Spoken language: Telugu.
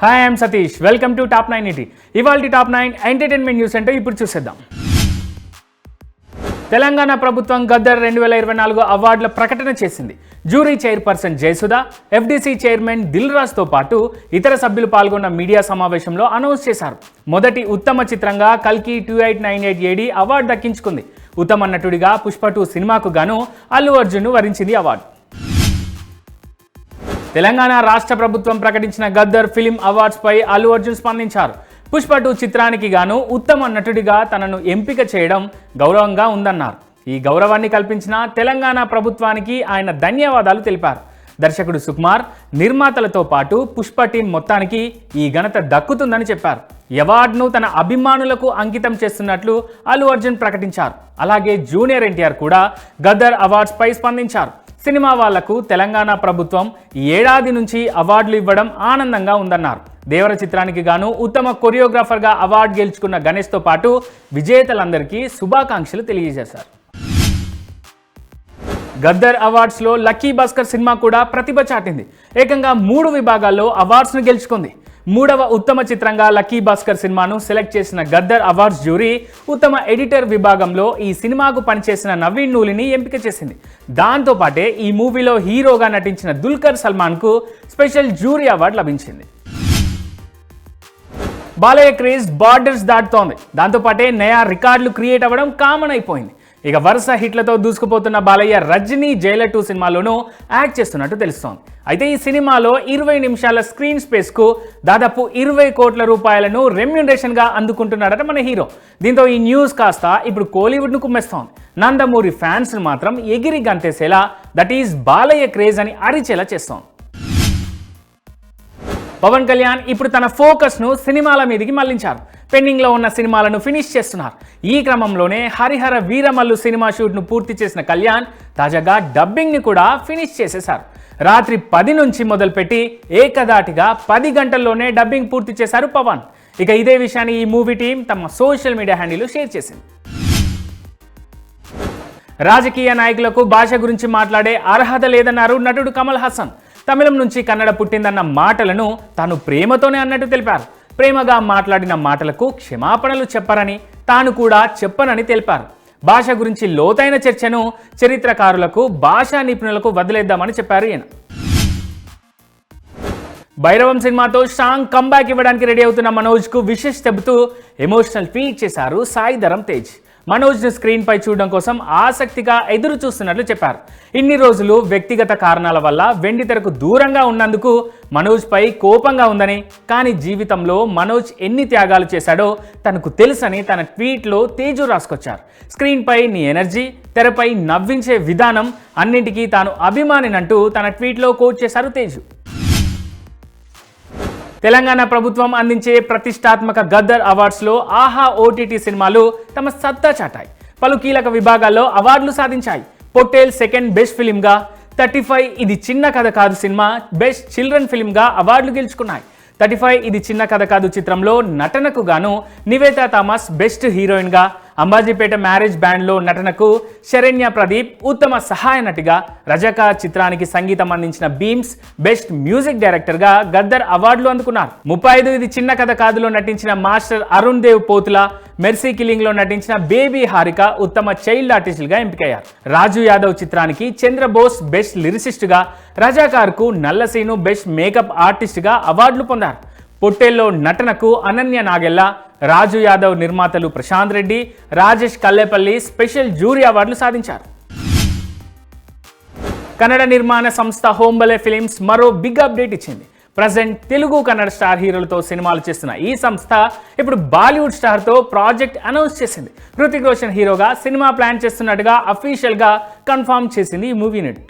Hi I'm Satish welcome to top nine ET ఇవాళ టాప్ నైన్ ఎంటర్టైన్మెంట్ న్యూస్ అంటే ఇప్పుడు చూసేద్దాం. తెలంగాణ ప్రభుత్వం గద్దర్ రెండు వేల ఇరవై నాలుగు అవార్డుల ప్రకటన చేసింది. Jury chairperson Jayasudha FDC chairman Dil రాజ్తో పాటు ఇతర సభ్యులు పాల్గొన్న మీడియా సమావేశంలో అనౌన్స్ చేశారు. మొదటి ఉత్తమ చిత్రంగా కల్కి two eight nine eight AD award దక్కించుకుంది. ఉత్తమ నటుడిగా పుష్ప టూ సినిమాకు గాను అల్లు అర్జున్ను వరించింది అవార్డు. తెలంగాణ రాష్ట్ర ప్రభుత్వం ప్రకటించిన గద్దర్ ఫిలిం అవార్డ్స్పై అల్లు అర్జున్ స్పందించారు. పుష్ప టూ చిత్రానికి గాను ఉత్తమ నటుడిగా తనను ఎంపిక చేయడం గౌరవంగా ఉందన్నారు. ఈ గౌరవాన్ని కల్పించిన తెలంగాణ ప్రభుత్వానికి ఆయన ధన్యవాదాలు తెలిపారు. దర్శకుడు సుకుమార్ నిర్మాతలతో పాటు పుష్ప టీం మొత్తానికి ఈ ఘనత దక్కుతుందని చెప్పారు. అవార్డును తన అభిమానులకు అంకితం చేస్తున్నట్లు అల్లు అర్జున్ ప్రకటించారు. అలాగే జూనియర్ ఎన్టీఆర్ కూడా గద్దర్ అవార్డ్స్పై స్పందించారు. సినిమా వాళ్ళకు తెలంగాణ ప్రభుత్వం ఏడాది నుంచి అవార్డులు ఇవ్వడం ఆనందంగా ఉందన్నారు. దేవర చిత్రానికి గాను ఉత్తమ కొరియోగ్రాఫర్గా అవార్డు గెలుచుకున్న గణేష్తో పాటు విజేతలందరికీ శుభాకాంక్షలు తెలియజేశారు. గద్దర్ అవార్డ్స్లో లక్కీ భాస్కర్ సినిమా కూడా ప్రతిభ చాటింది. ఏకంగా మూడు విభాగాల్లో అవార్డ్స్ను గెలుచుకుంది. మూడవ ఉత్తమ చిత్రంగా లక్కీ భాస్కర్ సినిమాను సెలెక్ట్ చేసిన గద్దర్ అవార్డ్స్ జ్యూరీ ఉత్తమ ఎడిటర్ విభాగంలో ఈ సినిమాకు పనిచేసిన నవీన్ నూలిని ఎంపిక చేసింది. దాంతోపాటే ఈ మూవీలో హీరోగా నటించిన దుల్కర్ సల్మాన్కు స్పెషల్ జ్యూరీ అవార్డు లభించింది. బాలయ్య క్రేజ్ బార్డర్స్ దాటుతోంది. దాంతోపాటే నయా రికార్డులు క్రియేట్ అవ్వడం కామన్ అయిపోయింది. ఇక వరుస హిట్లతో దూసుకుపోతున్న బాలయ్య రజనీ జైలర్ టూ సినిమాలోనూ యాక్ట్ చేస్తున్నట్టు తెలుస్తోంది. అయితే ఈ సినిమాలో ఇరవై నిమిషాల స్క్రీన్ స్పేస్కు దాదాపు ఇరవై కోట్ల రూపాయలను రెమ్యునరేషన్గా అందుకుంటున్నాడట మన హీరో. దీంతో ఈ న్యూస్ కాస్త ఇప్పుడు కోలీవుడ్ను కుమ్మేస్తోంది. నందమూరి ఫ్యాన్స్ను మాత్రం ఎగిరి గంతేసేలా దట్ ఈజ్ బాలయ్య క్రేజ్ అని అరిచేలా చేస్తోంది. పవన్ కళ్యాణ్ ఇప్పుడు తన ఫోకస్ను సినిమాల మీదకి మళ్ళించారు. పెండింగ్లో ఉన్న సినిమాలను ఫినిష్ చేస్తున్నారు. ఈ క్రమంలోనే హరిహర వీరమల్లు సినిమా షూట్ను పూర్తి చేసిన కళ్యాణ్ తాజాగా డబ్బింగ్ని కూడా ఫినిష్ చేసేశారు. రాత్రి పది నుంచి మొదలుపెట్టి ఏకదాటిగా పది గంటల్లోనే డబ్బింగ్ పూర్తి చేశారు పవన్. ఇక ఇదే విషయాన్ని ఈ మూవీ టీం తమ సోషల్ మీడియా హ్యాండిల్ షేర్ చేసింది. రాజకీయ నాయకులకు భాష గురించి మాట్లాడే అర్హత లేదన్నారు నటుడు కమల్ హాసన్. తమిళం నుంచి కన్నడ పుట్టిందన్న మాటలను తాను ప్రేమతోనే అన్నట్టు తెలిపారు. ప్రేమగా మాట్లాడిన మాటలకు క్షమాపణలు చెప్పరని తాను కూడా చెప్పనని తెలిపారు. భాష గురించి లోతైన చర్చను చరిత్రకారులకు భాషా నిపుణులకు వదిలేద్దామని చెప్పారు ఈయన. భైరవం సినిమాతో షాంగ్ కంబ్యాక్ ఇవ్వడానికి రెడీ అవుతున్న మనోజ్కు విషెస్ చెబుతూ ఎమోషనల్ ఫీల్ చేశారు సాయిధరం తేజ్. మనోజ్ను స్క్రీన్ పై చూడడం కోసం ఆసక్తిగా ఎదురు చూస్తున్నట్లు చెప్పారు. ఇన్ని రోజులు వ్యక్తిగత కారణాల వల్ల వెండి తెరకు దూరంగా ఉన్నందుకు మనోజ్ పై కోపంగా ఉందని కానీ జీవితంలో మనోజ్ ఎన్ని త్యాగాలు చేశాడో తనకు తెలుసని తన ట్వీట్లో తేజు రాసుకొచ్చారు. స్క్రీన్ పై నీ ఎనర్జీ తెరపై నవ్వించే విధానం అన్నింటికీ తాను అభిమానినంటూ తన ట్వీట్లో కోట్ చేశారు తేజు. తెలంగాణ ప్రభుత్వం అందించే ప్రతిష్టాత్మక గద్దర్ అవార్డ్స్లో ఆహా ఓటీటీ సినిమాలు తమ సత్తా చాటాయి. పలు కీలక విభాగాల్లో అవార్డులు సాధించాయి. పొట్టేల్ సెకండ్ బెస్ట్ ఫిలింగా థర్టీ ఫైవ్ ఇది చిన్న కథ కాదు సినిమా బెస్ట్ చిల్డ్రన్ ఫిలింగా అవార్డులు గెలుచుకున్నాయి. థర్టీ ఫైవ్ ఇది చిన్న కథ కాదు చిత్రంలో నటనకు గాను నివేతా థామస్ బెస్ట్ హీరోయిన్గా అంబాజీపేట మ్యారేజ్ బ్యాండ్లో నటనకు శరణ్య ప్రదీప్ ఉత్తమ సహాయ నటిగా రజక చిత్రానికి సంగీతం అందించిన బీమ్స్ బెస్ట్ మ్యూజిక్ డైరెక్టర్గా గద్దర్ అవార్డులు అందుకున్నారు. ముప్పై ఐదు ఇది చిన్న కథ కాదులో నటించిన మాస్టర్ అరుణ్ దేవ్ పోతుల మెర్సీ కిలింగ్లో నటించిన బేబీ హారిక ఉత్తమ చైల్డ్ ఆర్టిస్టులుగా ఎంపికయ్యారు. రాజు యాదవ్ చిత్రానికి చంద్రబోస్ బెస్ట్ లిరిసిస్ట్గా రజాకార్కు నల్లసీను బెస్ట్ మేకప్ ఆర్టిస్ట్గా అవార్డులు పొందారు. పొట్టేల్లో నటనకు అనన్య నాగెల్ల రాజు యాదవ్ నిర్మాతలు ప్రశాంత్ రెడ్డి రాజేష్ కల్లేపల్లి స్పెషల్ జ్యూరీ అవార్డులు సాధించారు. కన్నడ నిర్మాణ సంస్థ హోంబలే ఫిలిమ్స్ మరో బిగ్ అప్డేట్ ఇచ్చింది. ప్రజెంట్ తెలుగు కన్నడ స్టార్ హీరోలతో సినిమాలు చేస్తున్న ఈ సంస్థ ఇప్పుడు బాలీవుడ్ స్టార్తో ప్రాజెక్ట్ అనౌన్స్ చేసింది. హృతిక్ రోషన్ హీరోగా సినిమా ప్లాన్ చేస్తున్నట్టుగా అఫీషియల్గా కన్ఫర్మ్ చేసింది ఈ మూవీ యూనిట్.